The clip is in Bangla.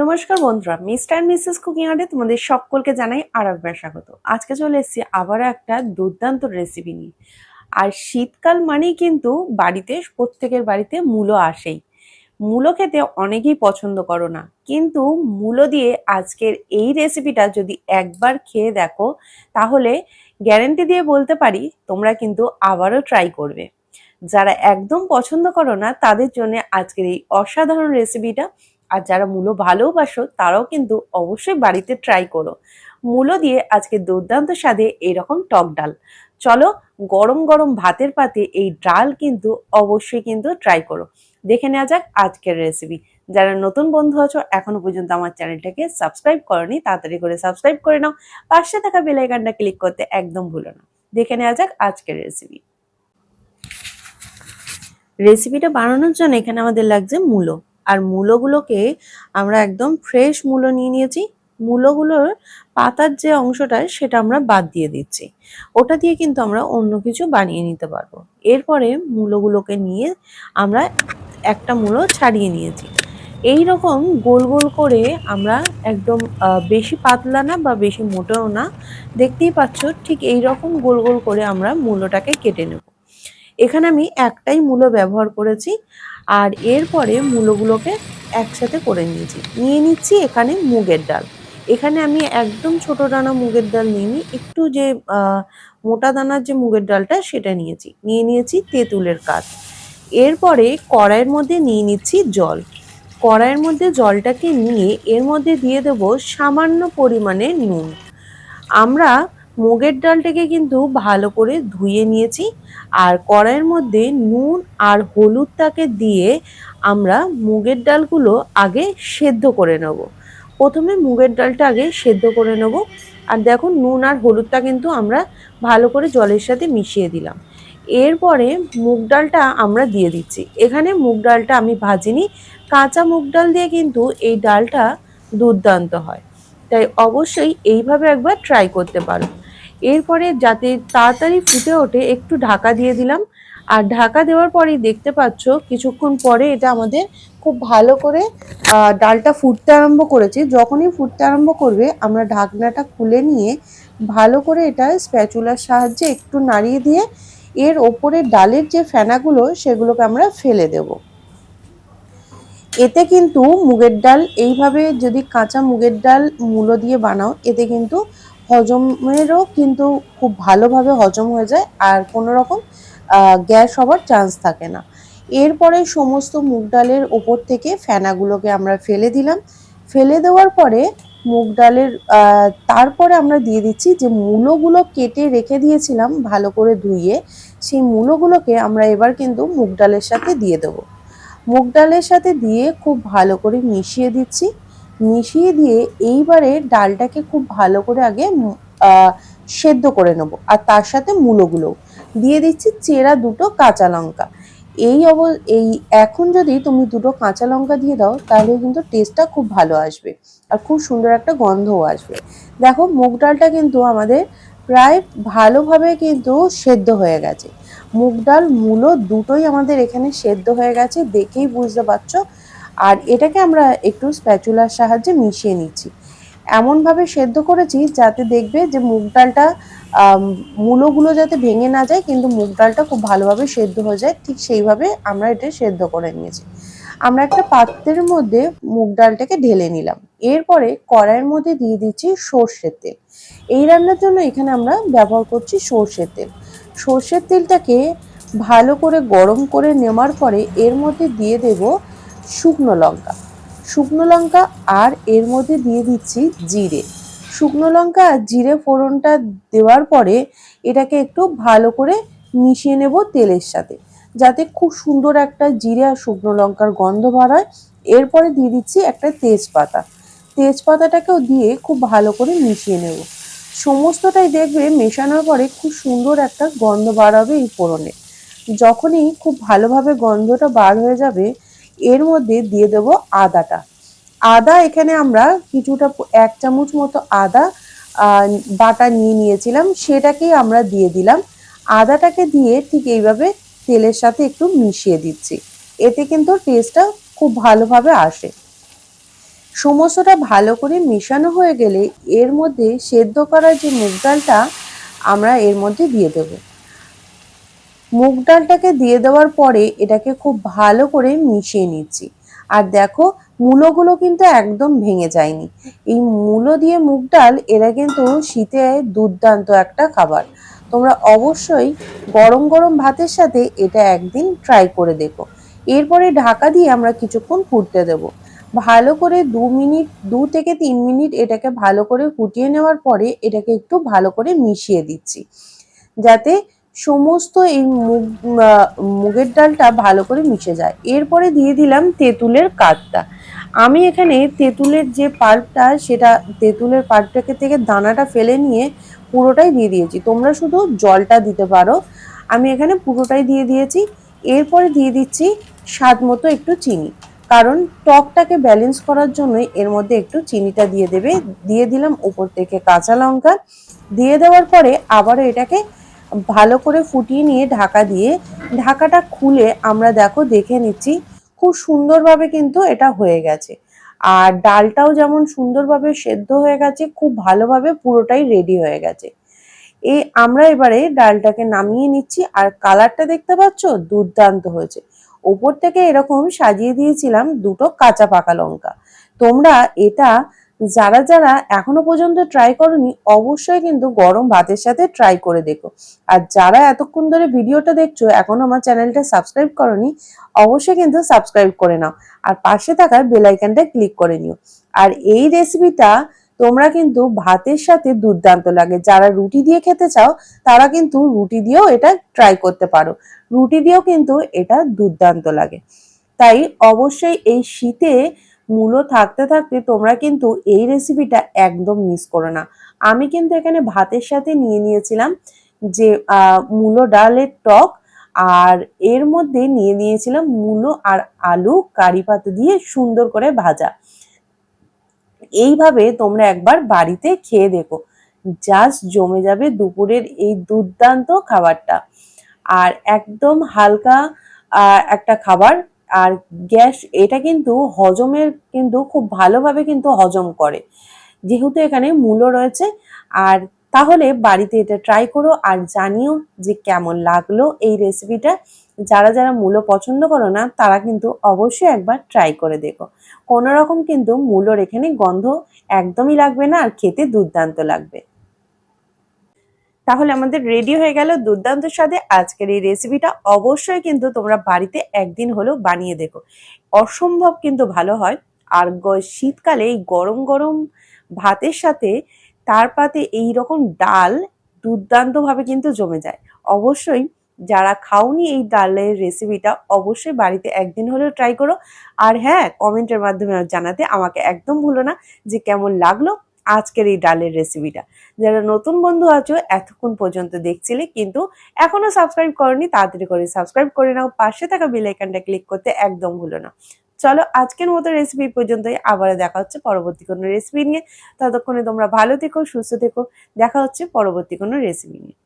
নমস্কার বন্ধুরা, মিস্টার অ্যান্ড মিসেস কুকিং আর্টে তোমাদের সকলকে জানাই আর একবার স্বাগত। আজকে চলে এসেছি আবারও একটা দুর্দান্ত রেসিপি নিয়ে। আর শীতকাল মানেই কিন্তু বাড়িতে, প্রত্যেকের বাড়িতে মূলো আসেই। মূলো খেতে অনেকেই পছন্দ করো না, কিন্তু মূলো দিয়ে আজকের এই রেসিপিটা যদি একবার খেয়ে দেখো, তাহলে গ্যারেন্টি দিয়ে বলতে পারি তোমরা কিন্তু আবারও ট্রাই করবে। যারা একদম পছন্দ করো না, তাদের জন্য আজকের এই অসাধারণ রেসিপিটা আর যারা মূলো ভালোবাসো, তারাও কিন্তু অবশ্যই বাড়িতে ট্রাই করো। মূলো দিয়ে আজকে দুর্দান্ত স্বাদে এরকম টক ডাল। চলো গরম গরম ভাতের পাতে এই ডাল কিন্তু অবশ্যই কিন্তু ট্রাই করো। দেখে নেওয়া যাক আজকের রেসিপি যারা নতুন বন্ধু আছো, এখনও পর্যন্ত আমার চ্যানেলটাকে সাবস্ক্রাইব করনি, তাড়াতাড়ি করে সাবস্ক্রাইব করে নাও। পাশে থাকা বেল আইকনটা ক্লিক করতে একদম ভুলো না। দেখে নেওয়া যাক আজকের রেসিপি রেসিপিটা বানানোর জন্য এখানে আমাদের লাগছে মূলো। আর মূলোগুলোকে আমরা একদম ফ্রেশ মূলো নিয়ে নিয়েছি। মূলোগুলোর পাতার যে অংশটা, সেটা আমরা বাদ দিয়ে দিচ্ছি। ওটা দিয়ে কিন্তু আমরা অন্য কিছু বানিয়ে নিতে পারব। এরপরে মূলোগুলোকে নিয়ে আমরা একটা মূলো ছাড়িয়ে নিয়েছি। এই রকম গোল গোল করে আমরা একদম বেশি পাতলা না বা বেশি মোটেও না, দেখতেই পাচ্ছ ঠিক এই রকম গোল গোল করে আমরা মূলোটাকে কেটে নেব। এখানে আমি একটাই মূলো ব্যবহার করেছি আর এরপরে মূলোগুলোকে একসাথে করে নিয়েছি। নিয়ে নিচ্ছি এখানে মুগের ডাল। এখানে আমি একদম ছোট দানা মুগের ডাল নিইনি একটু যে মোটা দানার যে মুগের ডালটা সেটা নিয়েছি। নিয়ে নিয়েছি তেঁতুলের কাঠ এরপরে কড়াইয়ের মধ্যে নিয়ে নিচ্ছি জল। কড়াইয়ের মধ্যে জলটাকে নিয়ে এর মধ্যে দিয়ে দেবো সামান্য পরিমাণে নুন। আমরা মুগের ডালটাকে কিন্তু ভালো করে ধুয়ে নিয়েছি। আর কড়াইয়ের মধ্যে নুন আর হলুদটাকে দিয়ে আমরা মুগের ডালগুলো আগে সেদ্ধ করে নেব। প্রথমে মুগের ডালটা আগে সেদ্ধ করে নেব। আর দেখো নুন আর হলুদটা কিন্তু আমরা ভালো করে জলের সাথে মিশিয়ে দিলাম। এরপরে মুগ ডালটা আমরা দিয়ে দিচ্ছি। এখানে মুগ ডালটা আমি ভাজিনি। কাঁচা মুগ ডাল দিয়ে কিন্তু এই ডালটা দুর্দান্ত হয়। তাই অবশ্যই এইভাবে একবার ট্রাই করতে পারো। এরপরে যাতে তাড়াতাড়ি ফুটে ওঠে, একটু ঢাকা দিয়ে দিলাম। আর ঢাকা দেওয়ার পরেই দেখতে পাচ্ছ, কিছুক্ষণ পরে এটা আমাদের খুব ভালো করে ডালটা ফুটতে আরম্ভ করেছে। যখনই ফুটতে আরম্ভ করবে, আমরা ঢাকনাটা খুলে নিয়ে ভালো করে এটা স্প্যাচুলার সাহায্যে একটু নাড়িয়ে দিয়ে এর ওপরে ডালের যে ফেনাগুলো, সেগুলোকে আমরা ফেলে দেব। এতে কিন্তু মুগের ডাল, এইভাবে যদি কাঁচা মুগের ডাল মূলো দিয়ে বানাও, এতে কিন্তু হজমেরও কিন্তু খুব ভালোভাবে হজম হয়ে যায় আর কোনো রকম গ্যাস হওয়ার চান্স থাকে না। এরপরে সমস্ত মুগ ডালের ওপর থেকে ফেনাগুলোকে আমরা ফেলে দিলাম। ফেলে দেওয়ার পরে মুগ ডালের তারপরে আমরা দিয়ে দিচ্ছি যে মূলোগুলো কেটে রেখে দিয়েছিলাম ভালো করে ধুইয়ে সেই মূলোগুলোকে আমরা এবার কিন্তু মুগ ডালের সাথে দিয়ে দেবো। মুগ ডালের সাথে দিয়ে খুব ভালো করে মিশিয়ে দিচ্ছি। মিশিয়ে দিয়ে এইবারে ডালটাকে খুব ভালো করে আগে সেদ্ধ করে নেব। আর তার সাথে মূলোগুলো। দিয়ে দিচ্ছি চেরা দুটো কাঁচা লঙ্কা। এই অব, এই এখন যদি তুমি দুটো কাঁচা লঙ্কা দিয়ে দাও, তাহলে কিন্তু টেস্টটা খুব ভালো আসবে। আর খুব সুন্দর একটা গন্ধও আসবে। দেখো, মুগ ডালটা কিন্তু আমাদের প্রায় ভালোভাবে কিন্তু সেদ্ধ হয়ে গেছে। মুগ ডাল, মূলো দুটোই আমাদের এখানে সেদ্ধ হয়ে গেছে। দেখেই বুঝতে পারছ আর এটাকে আমরা একটু স্প্যাচুলার সাহায্যে মিশিয়ে নিচ্ছি। এমনভাবে সেদ্ধ করেছি যাতে দেখবে যে মুগ ডালটা মূলোগুলো যাতে ভেঙে না যায়, কিন্তু মুগ ডালটা খুব ভালোভাবে সেদ্ধ হয়ে যায়, ঠিক সেইভাবে আমরা এটা সেদ্ধ করে নিয়েছি। আমরা একটা পাত্রের মধ্যে মুগ ডালটাকে ঢেলে নিলাম। এরপরে কড়াইয়ের মধ্যে দিয়ে দিচ্ছি সর্ষের তেল। এই রান্নার জন্য এখানে আমরা ব্যবহার করছি সর্ষের তেল। সর্ষের তেলটাকে ভালো করে গরম করে নেওয়ার পরে এর মধ্যে দিয়ে দেব শুকনো লঙ্কা। শুকনো লঙ্কা আর এর মধ্যে দিয়ে দিচ্ছি জিরে। শুকনো লঙ্কা আর জিরে ফোড়নটা দেওয়ার পরে এটাকে একটু ভালো করে মিশিয়ে নেব তেলের সাথে। যাতে খুব সুন্দর একটা জিরে আর শুকনো লঙ্কার গন্ধ বার হয়। এরপরে দিয়ে দিচ্ছি একটা তেজপাতা। তেজপাতাটাকেও দিয়ে খুব ভালো করে মিশিয়ে নেব। সমস্তটাই দেখবে মেশানোর পরে খুব সুন্দর একটা গন্ধ বার হবে এই ফোড়নে। যখনই খুব ভালোভাবে গন্ধটা বার হয়ে যাবে এর মধ্যে দিয়ে দেব আদাটা। আদা এখানে আমরা কিছুটা এক চামচ মতো আদা বাটা নিয়ে নিয়েছিলাম, সেটাকেই আমরা দিয়ে দিলাম। আদাটাকে দিয়ে ঠিক এইভাবে তেলের সাথে একটু মিশিয়ে দিচ্ছি। এতে কিন্তু টেস্টটা খুব ভালোভাবে আসে। সমস্তটা ভালো করে মেশানো হয়ে গেলে এর মধ্যে সেদ্ধ করার যে মুগ ডালটা আমরা এর মধ্যে দিয়ে দেব। মুগ ডালটাকে দিয়ে দেওয়ার পরে এটাকে খুব ভালো করে মিশিয়ে নিচ্ছি। আর দেখো, মূলোগুলো কিন্তু একদম ভেঙে যায়নি। এই মূলো দিয়ে মুগ ডাল, এরা কিন্তু শীতে দুর্দান্ত একটা খাবার। তোমরা অবশ্যই গরম গরম ভাতের সাথে এটা একদিন ট্রাই করে দেখো। এরপরে ঢাকা দিয়ে আমরা কিছুক্ষণ ফুটতে দেব। ভালো করে দু মিনিট, দু থেকে তিন মিনিট এটাকে ভালো করে ফুটিয়ে নেওয়ার পরে এটাকে একটু ভালো করে মিশিয়ে দিচ্ছি। যাতে সমস্ত এই মুগ মুগের ডালটা ভালো করে মিশে যায়। এরপরে দিয়ে দিলাম তেঁতুলের কাঠটা আমি এখানে তেঁতুলের যে পাল্পটা, সেটা তেঁতুলের পাল্পটাকে থেকে দানাটা ফেলে নিয়ে পুরোটাই দিয়ে দিয়েছি। তোমরা শুধু জলটা দিতে পারো। আমি এখানে পুরোটাই দিয়ে দিয়েছি। এরপরে দিয়ে দিচ্ছি স্বাদ মতো একটু চিনি। কারণ টকটাকে ব্যালেন্স করার জন্য এর মধ্যে একটু চিনিটা দিয়ে দেবে। দিয়ে দিলাম উপর থেকে কাঁচা লঙ্কা। দিয়ে দেওয়ার পরে আবারও এটাকে ভালো করে ফুটিয়ে নিয়ে ঢাকা দিয়ে, ঢাকাটা খুলে আমরা দেখো দেখে নিচ্ছি খুব সুন্দরভাবে কিন্তু এটা হয়ে গেছে। আর ডালটাও যেমন সুন্দরভাবে সেদ্ধ হয়ে গেছে, খুব ভালোভাবে পুরোটাই রেডি হয়ে গেছে। এই আমরা এবারে ডালটাকে নামিয়ে নিচ্ছি আর কালারটা দেখতে পাচ্ছ? দুর্দান্ত হয়েছে। ওপর থেকে এরকম সাজিয়ে দিয়েছিলাম দুটো কাঁচা পাকা লঙ্কা। তোমরা এটা যারা যারা এখনও পর্যন্ত ট্রাই করনি, অবশ্যই কিন্তু গরম ভাতের সাথে ট্রাই করে দেখো। আর যারা এতক্ষণ ধরে ভিডিওটা দেখছ, এখন আমার চ্যানেলটা সাবস্ক্রাইব করনি, অবশ্যই কিন্তু সাবস্ক্রাইব করে নাও। আর পাশে থাকা বেল আইকনটা ক্লিক করে নিও। আর এই রেসিপিটা তোমরা কিন্তু ভাতের সাথে দুর্দান্ত লাগে। যারা রুটি দিয়ে খেতে চাও, তারা কিন্তু রুটি দিয়েও এটা ট্রাই করতে পারো। রুটি দিয়েও কিন্তু এটা দুর্দান্ত লাগে। তাই অবশ্যই এই শীতে মূলো থাকতে থাকতে তোমরা কিন্তু এই রেসিপিটা একদম মিস করো না। আমি কিন্তু এখানে ভাতের সাথে নিয়ে নিয়েছিলাম যে মূলো ডালের টক আর এর মধ্যে নিয়ে নিয়েছিলাম মূলো আর আলু কারি পাতা দিয়ে সুন্দর করে ভাজা। এইভাবে তোমরা একবার বাড়িতে খেয়ে দেখো। জাস্ট জমে যাবে দুপুরের এই দুর্দান্ত খাবারটা। আর একদম হালকা একটা খাবার আর গ্যাস এটা কিন্তু হজমের কিন্তু খুব ভালোভাবে কিন্তু হজম করে। যেহেতু এখানে মূল্য রয়েছে, আর তাহলে বাড়িতে এটা ট্রাই করো আর জানিও যে কেমন লাগল এই রেসিপিটা যারা যারা মূলো পছন্দ করো না, তারা কিন্তু অবশ্যই একবার ট্রাই করে দেখো। কোনো রকম কিন্তু মূলোর এখানে গন্ধ একদমই লাগবে না আর খেতে দুর্দান্ত লাগবে। তাহলে আমাদের রেডি হয়ে গেল দুর্দান্ত স্বাদে আজকের এই রেসিপিটা অবশ্যই কিন্তু তোমরা বাড়িতে একদিন হলেও বানিয়ে দেখো। অসম্ভব কিন্তু ভালো হয়। আর শীতকালে এই গরম গরম ভাতের সাথে তার পাতে এই রকম ডাল দুর্দান্তভাবে কিন্তু জমে যায়। অবশ্যই যারা খাওনি এই ডালের রেসিপিটা অবশ্যই বাড়িতে একদিন হলেও ট্রাই করো। আর হ্যাঁ কমেন্টের মাধ্যমে জানাতে আমাকে একদম ভুলো না যে কেমন লাগল। আজকের এই ডালের রেসিপিটা যারা নতুন বন্ধু আছো, এতক্ষণ পর্যন্ত দেখছিলে, কিন্তু এখনও সাবস্ক্রাইব করনি, তাড়াতাড়ি করে সাবস্ক্রাইব করে নাও। পাশে থাকা বেল আইকনটা ক্লিক করতে একদম ভুলো না। চলো, আজকের মতো রেসিপি পর্যন্তই। আবার দেখা হচ্ছে পরবর্তী কোনো রেসিপি নিয়ে। ততক্ষণে তোমরা ভালো থেকো, সুস্থ থেকো। দেখা হচ্ছে পরবর্তী কোনো রেসিপি নিয়ে।